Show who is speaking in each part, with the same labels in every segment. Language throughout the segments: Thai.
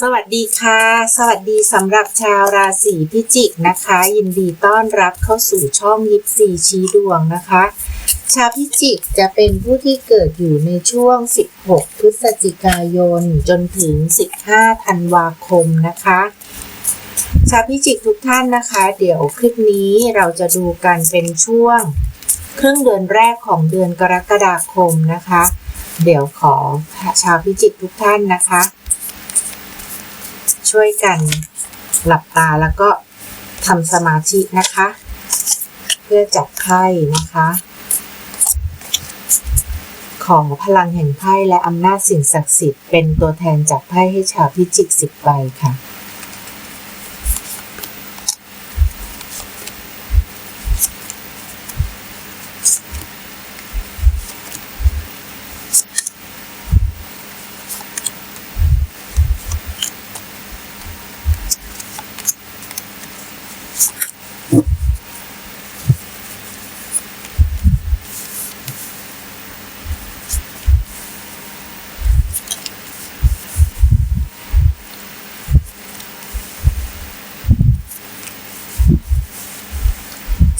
Speaker 1: สวัสดีค่ะ สวัสดีสำหรับชาวราศีพิจิกนะคะ ยินดีต้อนรับเข้าสู่ช่องยิปซีชี้ดวงนะคะ ชาวพิจิกจะเป็นผู้ที่เกิดอยู่ในช่วง 16 พฤศจิกายน จนถึง 15 ธันวาคมนะคะ ชาวพิจิกทุกท่านนะคะ เดี๋ยวคลิปนี้เราจะดูกันเป็นช่วง ครึ่งเดือนแรกของเดือนกรกฎาคมนะคะ เดี๋ยวขอชาวพิจิกทุกท่านนะคะ ช่วยกันหลับตาแล้วก็ทำสมาธินะคะ เพื่อจับไพ่นะคะ ขอพลังแห่งไพ่และอำนาจสิ่งศักดิ์สิทธิ์เป็นตัวแทนจากไพ่ให้ชาวพิจิกสิบใบค่ะ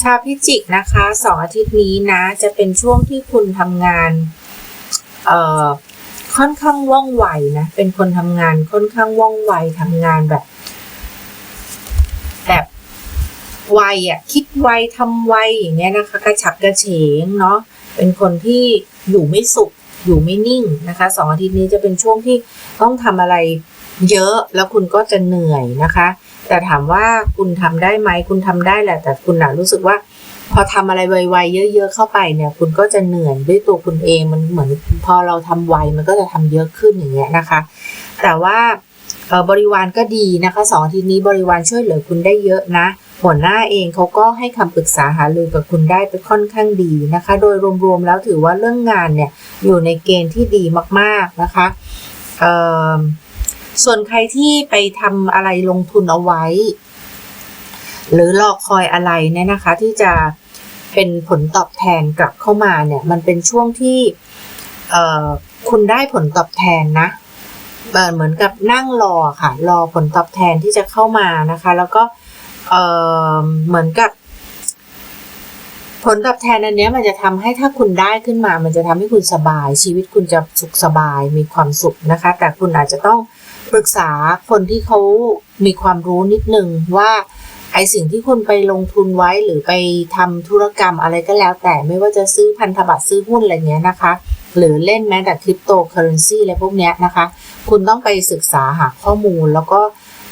Speaker 1: ชาวพิจิกนะคะสองอาทิตย์นี้นะ จะเป็นช่วงที่คุณทำงาน เอ่อค่อนข้างว่องไวนะ เป็นคนทำงานค่อนข้างว่องไวทำงานแบบ แบบไวอะ คิดไวทำไวอย่างเงี้ยนะคะ กระฉับกระเฉงเนาะเป็นคนที่อยู่ไม่สุข อยู่ไม่นิ่งนะคะสองอาทิตย์นี้จะเป็นช่วงที่ต้องทำอะไรเยอะแล้วคุณก็จะเหนื่อยนะคะ แต่ถามว่าคุณทำได้ไหมคุณทำได้แหละ แต่คุณนะรู้สึกว่า พอทำอะไรไวๆเยอะ ๆ เข้าไปเนี่ย คุณก็จะเหนื่อยด้วยตัวคุณเองมันเหมือน พอเราทำไวมันก็จะทำเยอะขึ้นอย่างเงี้ยนะคะ แต่ว่าบริวารก็ดีนะคะสองทิตย์นี้บริวารช่วยเหลือคุณได้เยอะนะหัวหน้าเองเขาก็ให้คำปรึกษาหารือกับคุณได้ไปค่อนข้างดีนะคะ โดยรวมๆแล้วถือว่าเรื่องงานเนี่ยอยู่ในเกณฑ์ที่ดีมากๆนะคะเอ่อ ส่วนใครที่ไปทำอะไรลงทุนเอาไว้ หรือรอคอยอะไรเนี่ยนะคะ ที่จะเป็นผลตอบแทนกลับเข้ามาเนี่ย มันเป็นช่วงที่คุณได้ผลตอบแทนนะเหมือนกับนั่งรอค่ะ รอผลตอบแทนที่จะเข้ามานะคะ แล้วก็เหมือนกับ ผลตอบแทนอันนี้มันจะทำให้ถ้าคุณได้ขึ้นมา มันจะทำให้คุณสบาย ชีวิตคุณจะสุขสบายมีความสุขนะคะ แต่คุณอาจจะต้อง ปรึกษาคนที่เขามีความรู้นิดนึงว่าไอสิ่งที่คุณไปลงทุนไว้หรือไปทำธุรกรรมอะไรก็แล้ว แต่ไม่ว่าจะซื้อพันธบัตรซื้อหุ้นอะไรเงี้ยนะคะ หรือเล่นแม้แต่คริปโตเคอเรนซีอะไรพวกเนี้ยนะคะ คุณต้องไปศึกษาหาข้อมูล แล้วก็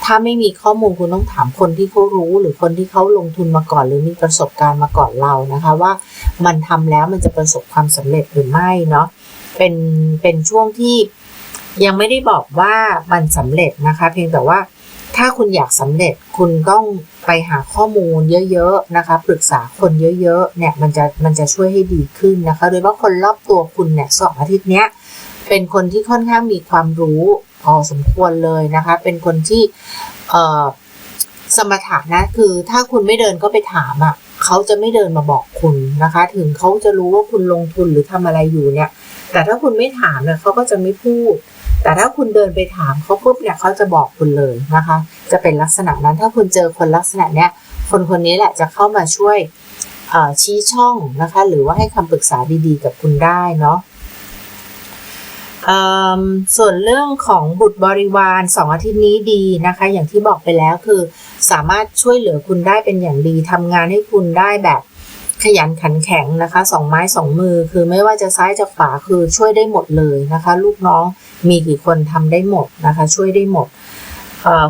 Speaker 1: ถ้าไม่มีข้อมูลคุณต้องถามคนที่เขารู้ หรือคนที่เขาลงทุนมาก่อน หรือมีประสบการณ์มาก่อนเรานะคะ ว่ามันทำแล้วมันจะประสบความสำเร็จหรือไม่เนาะเป็นเป็นช่วงที่ ยังไม่ได้บอกว่ามันสำเร็จนะคะ เพียงแต่ว่าถ้าคุณอยากสำเร็จคุณต้องไปหาข้อมูลเยอะๆนะคะ ปรึกษาคนเยอะๆเนี่ยมันจะมันจะช่วยให้ดีขึ้นนะคะโดยเฉพาะคนรอบตัวคุณเนี่ยสองอาทิตย์เนี้ยเป็นคนที่ค่อนข้างมีความรู้พอสมควรเลยนะคะ เป็นคนที่เอ่อสมถะนะคือถ้าคุณไม่เดินก็ไปถามอะ่ะเขาจะไม่เดินมาบอกคุณนะคะ ถึงเขาจะรู้ว่าคุณลงทุนหรือทำอะไรอยู่เนี่ย แต่ถ้าคุณไม่ถามเนี่ยเขาก็จะไม่พูด แต่ถ้าคุณเดินไปถามเขาปุ๊บเนี่ยเขาจะบอกคุณเลยนะคะ จะเป็นลักษณะนั้นถ้าคุณเจอคนลักษณะเนี้ยคนคนนี้แหละจะเข้ามาช่วยชี้ช่องนะคะ หรือว่าให้คำปรึกษาดีๆ กับคุณได้เนาะส่วนเรื่องของบุตรบริวารสองอาทิตย์นี้ดีนะคะ อย่างที่บอกไปแล้วคือสามารถช่วยเหลือคุณได้เป็นอย่างดีทำงานให้คุณได้แบบ ขยันขันแข็งนะคะสองไม้สองมือ คือไม่ว่าจะซ้ายจะขวาคือช่วยได้หมดเลยนะคะ ลูกน้องมีกี่คนทำได้หมดนะคะ ช่วยได้หมด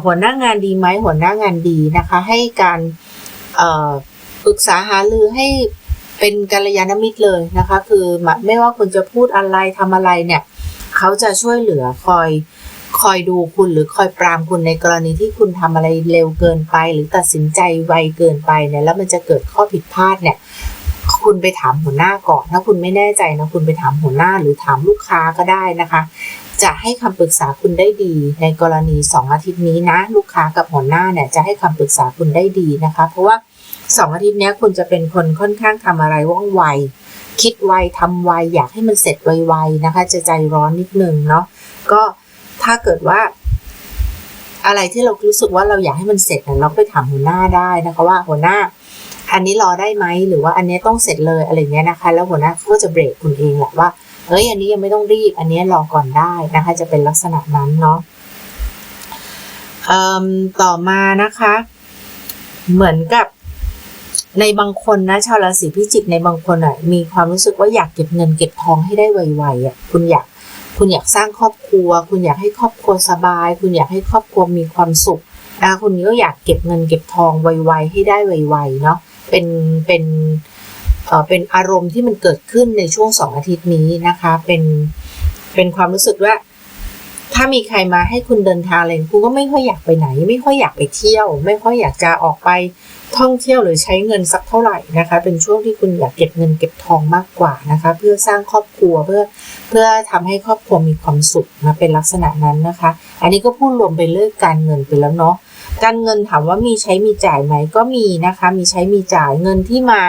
Speaker 1: หัวหน้างานดีไหมหัวหน้างานดีนะคะ ให้การปรึกษาหารือให้เป็นกัลยาณมิตรเลยนะคะ คือไม่ว่าคุณจะพูดอะไรทำอะไรเนี่ยเขาจะช่วยเหลือคอยคอยดูคุณหรือคอยปรามคุณในกรณีที่คุณทำอะไรเร็วเกินไป หรือตัดสินใจไวเกินไปเนี่ยแล้วมันจะเกิดข้อผิดพลาดเนี่ย คุณไปถามหัวหน้าก่อน ถ้าคุณไม่แน่ใจนะคุณไปถามหัวหน้าหรือถามลูกค้าก็ได้นะคะ จะให้คำปรึกษาคุณได้ดี ในกรณี 2 อาทิตย์นี้นะ ลูกค้ากับหัวหน้าเนี่ยจะให้คำปรึกษาคุณได้ดีนะคะ เพราะว่า 2 อาทิตย์นี้คุณจะเป็นคนค่อนข้างทำอะไรว่องไว คิดไวทำไวอยากให้มันเสร็จไวๆนะคะ จะใจร้อนนิดนึงเนาะก็ถ้าเกิดว่าอะไรที่เรารู้สึกว่าเราอยากให้มันเสร็จเนี่ยเราไปถามหัวหน้าได้นะคะว่าหัวหน้า อันนี้รอได้ไหมหรือว่าอันนี้ต้องเสร็จเลยอะไรเงี้ยนะคะ แล้วหัวหน้าก็จะเบรกคุณเองแหละว่าเฮ้ยอันนี้ยังไม่ต้องรีบ อันนี้รอก่อนได้นะคะ จะเป็นลักษณะนั้นเนาะต่อมานะคะ เหมือนกับในบางคนนะชาวราศีพิจิกในบางคนอะมีความรู้สึกว่าอยากเก็บเงินเก็บทองให้ได้ไวๆอะคุณอยากคุณอยากสร้างครอบครัว คุณอยากให้ครอบครัวสบาย คุณอยากให้ครอบครัวมีความสุขนะคะคุณก็อยากเก็บเงินเก็บทองไวๆให้ได้ไวๆเนาะ เป็นเป็นเอ่อเป็นอารมณ์ที่มันเกิดขึ้นในช่วงสองอาทิตย์นี้นะคะ เป็นเป็นความรู้สึกว่า ถ้ามีใครมาให้คุณเดินทางอะไรคุณก็ไม่ค่อยอยากไปไหน ไม่ค่อยอยากไปเที่ยว ไม่ค่อยอยากจะออกไปท่องเที่ยวหรือใช้เงินสักเท่าไหร่นะคะ เป็นช่วงที่คุณอยากเก็บเงินเก็บทองมากกว่านะคะ เพื่อสร้างครอบครัวเพื่อเพื่อทำให้ครอบครัวมีความสุขนะเป็นลักษณะนั้นนะคะ อันนี้ก็พูดรวมไปเรื่องการเงินไปแล้วเนาะ การเงินถามว่ามีใช้มีจ่ายไหมก็มีนะคะ มีใช้มีจ่ายเงินที่มา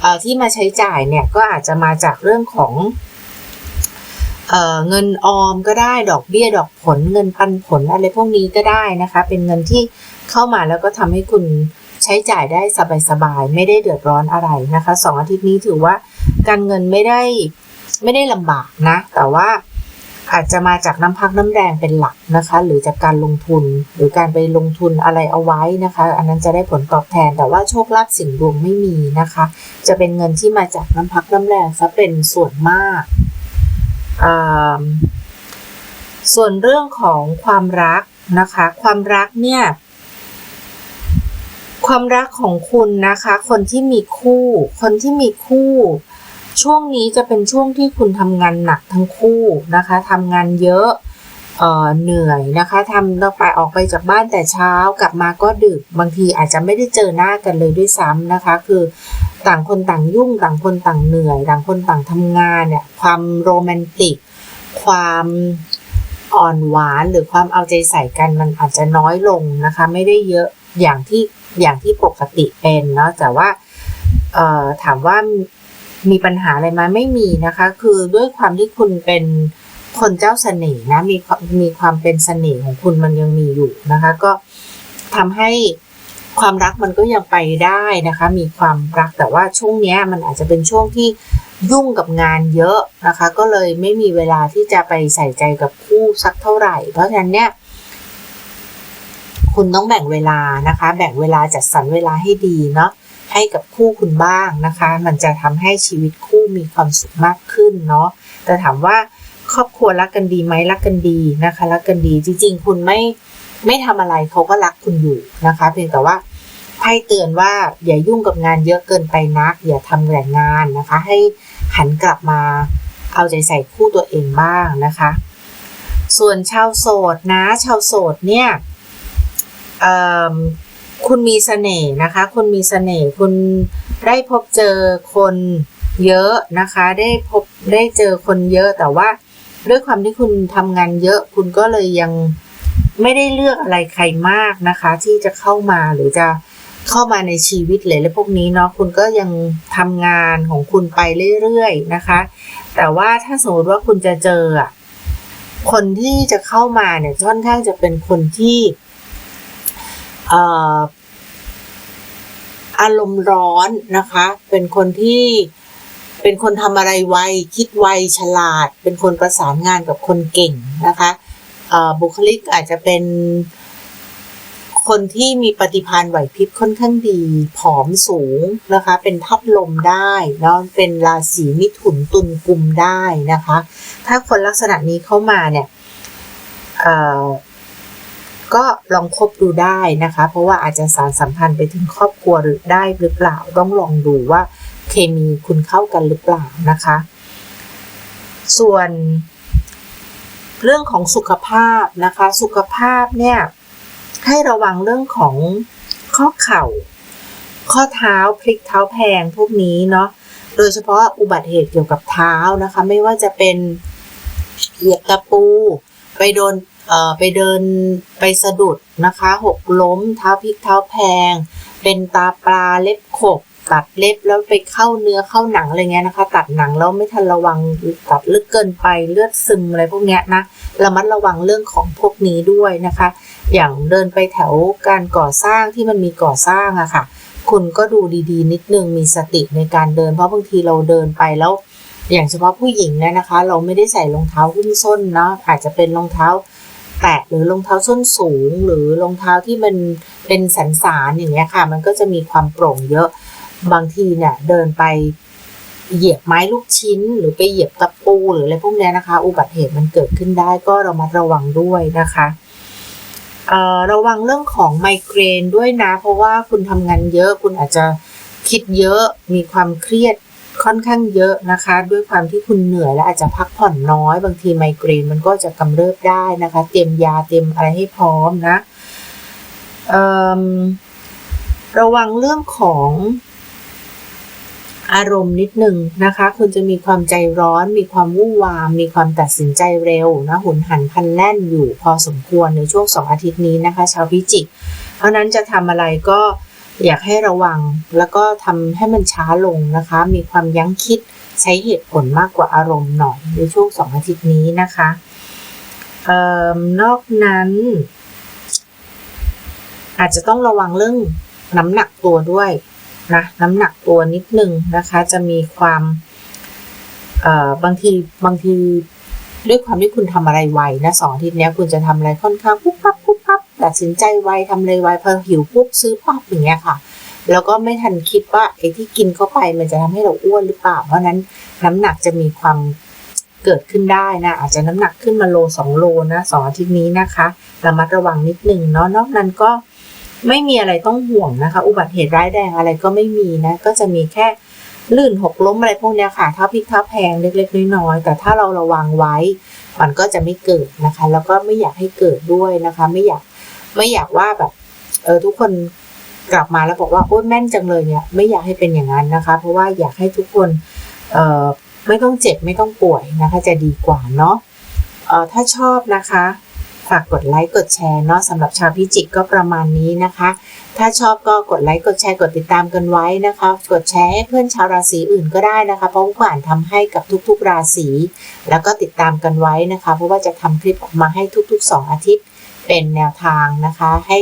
Speaker 1: เอ่อที่มาใช้จ่ายเนี่ยก็อาจจะมาจากเรื่องของเอ่อเงินออมก็ได้ดอกเบี้ยดอกผลเงินปันผลอะไรพวกนี้ก็ได้นะคะ เป็นเงินที่เข้ามาแล้วก็ทำให้คุณใช้จ่ายได้สบายๆไม่ได้เดือดร้อนอะไรนะคะสองอาทิตย์นี้ถือว่าการเงินไม่ได้ไม่ได้ลำบากนะ แต่ว่า อาจจะมาจากน้ำพักน้ำแรงเป็นหลักนะคะ หรือจากการลงทุน หรือการไปลงทุนอะไรเอาไว้นะคะ อันนั้นจะได้ผลตอบแทนแต่ว่าโชคลาภสิ่งดวงไม่มีนะคะ จะเป็นเงินที่มาจากน้ำพักน้ำแรงซะเป็นส่วนมากอ่าส่วนเรื่องของความรักนะคะ ความรักเนี่ยความรักของคุณนะคะ คนที่มีคู่ คนที่มีคู่ ช่วงนี้จะเป็นช่วงที่คุณทำงานหนักทั้งคู่นะคะทำงานเยอะเออเหนื่อยนะคะทำเราไปออกไปจากบ้านแต่เช้ากลับมาก็ดึกบางทีอาจจะไม่ได้เจอหน้ากันเลยด้วยซ้ำนะคะ คือต่างคนต่างยุ่งต่างคนต่างเหนื่อย ต่างคนต่างทำงานเนี่ยความโรแมนติก ความอ่อนหวานหรือความเอาใจใส่กันมันอาจจะน้อยลงนะคะ ไม่ได้เยอะอย่างที่อย่างที่ปกติเป็นเนาะแต่ว่าถามว่า มีปัญหาอะไรไหมไม่มีนะคะ คือด้วยความที่คุณเป็นคนเจ้าเสน่ห์นะมีมีความเป็นเสน่ห์ของคุณมันยังมีอยู่นะคะ ก็ทำให้ความรักมันก็ยังไปได้นะคะ มีความรักแต่ว่าช่วงนี้มันอาจจะเป็นช่วงที่ยุ่งกับงานเยอะนะคะ ก็เลยไม่มีเวลาที่จะไปใส่ใจกับคู่สักเท่าไหร่ เพราะฉะนั้นเนี่ยคุณต้องแบ่งเวลานะคะ แบ่งเวลาจัดสรรเวลาให้ดีเนาะ ให้กับคู่คุณบ้างนะคะ มันจะทำให้ชีวิตคู่มีความสุขมากขึ้นเนาะแต่ถามว่าครอบครัวรักกันดีไหมรักกันดีนะคะรักกันดีจริง ๆ คุณไม่ไม่ทำอะไรเขาก็รักคุณอยู่นะคะ เพียงแต่ว่าไพ่เตือนว่าอย่ายุ่งกับงานเยอะเกินไปนัก อย่าทำแต่งานนะคะ ให้หันกลับมาเอาใจใส่คู่ตัวเองบ้างนะคะ ส่วนชาวโสดนะชาวโสดเนี่ย คุณมีเสน่ห์นะคะ คุณมีเสน่ห์คุณได้พบเจอคนเยอะนะคะ ได้พบได้เจอคนเยอะแต่ว่าด้วยความที่คุณทำงานเยอะ คุณก็เลยยังไม่ได้เลือกอะไรใครมากนะคะ ที่จะเข้ามาหรือจะเข้ามาในชีวิตเลยและพวกนี้เนาะคุณก็ยังทำงานของคุณไปเรื่อยๆนะคะ แต่ว่าถ้าสมมติว่าคุณจะเจอคนที่จะเข้ามาเนี่ยค่อนข้างจะเป็นคนที่ อารมณ์ร้อนนะคะ เป็นคนที่เป็นคนทำอะไรไว คิดไว ฉลาด เป็นคนประสานงานกับคนเก่งนะคะบุคลิกอาจจะเป็นคนที่มีปฏิภาณไหวพริบค่อนข้างดี ผอมสูงนะคะ เป็นทับลมได้เนาะเป็นราศีมิถุนตุลกุมได้นะคะ ถ้าคนลักษณะนี้เข้ามาเนี่ย ก็ลองคบดูได้นะคะ เพราะว่าอาจจะสารสัมพันธ์ไปถึงครอบครัวหรือได้หรือเปล่า ต้องลองดูว่าเคมีคุณเข้ากันหรือเปล่านะคะ ส่วนเรื่องของสุขภาพนะคะ สุขภาพเนี่ยให้ระวังเรื่องของข้อเข่า ข้อเท้าพลิกเท้าแพงพวกนี้เนาะโดยเฉพาะอุบัติเหตุเกี่ยวกับเท้านะคะ ไม่ว่าจะเป็นเหยียบตะปู ไปโดน ไปเดินไปสะดุดนะคะ หกล้มเท้าพลิกเท้าแพง เป็นตาปลาเล็บขบ ตัดเล็บแล้วไปเข้าเนื้อเข้าหนังอะไรเงี้ยนะคะ ตัดหนังแล้วไม่ทันระวังตัดลึกเกินไปเลือดซึมอะไรพวกเนี้ยนะระมัดระวังเรื่องของพวกนี้ด้วยนะคะ อย่างเดินไปแถวการก่อสร้างที่มันมีก่อสร้างอะค่ะ คุณก็ดูดีๆ นิดนึงมีสติในการเดินเพราะบางทีเราเดินไปแล้วอย่างเฉพาะผู้หญิงเนี่ยนะคะ เราไม่ได้ใส่รองเท้าหุ้มส้นเนาะอาจจะเป็นรองเท้า แตะหรือรองเท้าส้นสูง หรือรองเท้าที่มันเป็นสันสานอย่างเงี้ยค่ะ มันก็จะมีความโปร่งเยอะบางทีเนี่ยเดินไปเหยียบไม้ลูกชิ้น หรือไปเหยียบตะปูหรืออะไรพวกนี้นะคะ อุบัติเหตุมันเกิดขึ้นได้ก็เรามาระวังด้วยนะคะเอ่อระวังเรื่องของไมเกรนด้วยนะ เพราะว่าคุณทำงานเยอะคุณอาจจะคิดเยอะมีความเครียด ค่อนข้างเยอะนะคะ ด้วยความที่คุณเหนื่อยและอาจจะพักผ่อนน้อย บางทีไมเกรนมันก็จะกำเริบได้นะคะ เตรียมยาเตรียมอะไรให้พร้อมนะระวังเรื่องของอารมณ์นิดหนึ่งนะคะ คุณจะมีความใจร้อน มีความวุ่นวาม มีความตัดสินใจเร็วนะหุนหันพันแล่นอยู่พอสมควรในช่วงสองอาทิตย์นี้นะคะ ชาวพิจิก เพราะนั้นจะทำอะไรก็ อยากให้ระวังแล้วก็ทำให้มันช้าลงนะคะ มีความยั้งคิดใช้เหตุผลมากกว่าอารมณ์หน่อยในช่วงสองอาทิตย์นี้นะคะออนอกนั้น อาจจะต้องระวังเรื่องน้ำหนักตัวด้วยนะน้ำหนักตัวนิดนึงนะคะ จะมีความบางทีบางทีด้วยความที่คุณทำอะไรไวนะสองอาทิตย์นี้คุณจะทำอะไรค่อนข้างปุ๊บปั๊บปุ๊บปั๊บ ตัดสินใจไวทำอะไรไวพอหิวปุ๊บซื้อปั๊บอย่างเงี้ยค่ะ แล้วก็ไม่ทันคิดว่าไอ้ที่กินเข้าไปมันจะทำให้เราอ้วนหรือเปล่า เพราะนั้นน้ำหนักจะมีความเกิดขึ้นได้นะ อาจจะน้ำหนักขึ้นมาโลสองโลนะสองอาทิตย์นี้นะคะระมัดระวังนิดนึงเนาะนอกนั้นก็ไม่มีอะไรต้องห่วงนะคะ อุบัติเหตุร้ายแรงอะไรก็ไม่มีนะ ก็จะมีแค่ลื่นหกล้มอะไรพวกนี้ค่ะท่าพลิกท่าแพงเล็กๆน้อยๆแต่ถ้าเราระวังไว้ มันก็จะไม่เกิดนะคะ แล้วก็ไม่อยากให้เกิดด้วยนะคะ ไม่อยาก ไม่อยากว่าแบบ เออทุกคนกลับมาแล้วบอกว่าโอ้ยแม่นจังเลยเนี่ยไม่อยากให้เป็นอย่างนั้นนะคะ เพราะว่าอยากให้ทุกคนเอ่อไม่ต้องเจ็บไม่ต้องป่วยนะคะ จะดีกว่าเนาะเอ่อถ้าชอบนะคะ ฝากกดไลค์กดแชร์เนาะสำหรับชาวพิจิกก็ประมาณนี้นะคะ ถ้าชอบก็กดไลค์กดแชร์กดติดตามกันไว้นะคะ กดแชร์ให้เพื่อนชาวราศีอื่นก็ได้นะคะ เพราะว่าอ่านทำให้กับทุกๆราศีแล้วก็ติดตามกันไว้นะคะ เพราะว่าจะทำคลิปออกมาให้ทุกๆ 2 อาทิตย์ เป็นแนวทางนะคะให้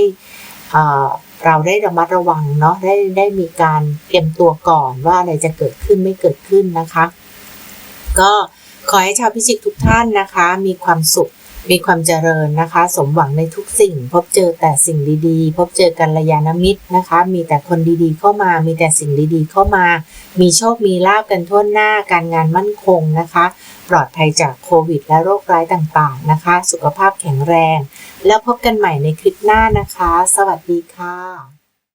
Speaker 1: เราได้ระมัดระวังเนาะได้ได้มีการเตรียมตัวก่อนว่าอะไรจะเกิดขึ้นไม่เกิดขึ้นนะคะ ก็ขอให้ชาวพิจิกทุกท่านนะคะ มีความสุขมีความเจริญนะคะ สมหวังในทุกสิ่ง พบเจอแต่สิ่งดีๆ พบเจอกัลยาณมิตรนะคะ มีแต่คนดีๆเข้ามา มีแต่สิ่งดีๆเข้ามา มีโชคมีลาบกันทั่วหน้าการงานมั่นคงนะคะ ปลอดภัยจากโควิด และโรคร้ายต่างๆนะคะ สุขภาพแข็งแรง แล้วพบกันใหม่ในคลิปหน้านะคะ สวัสดีค่ะ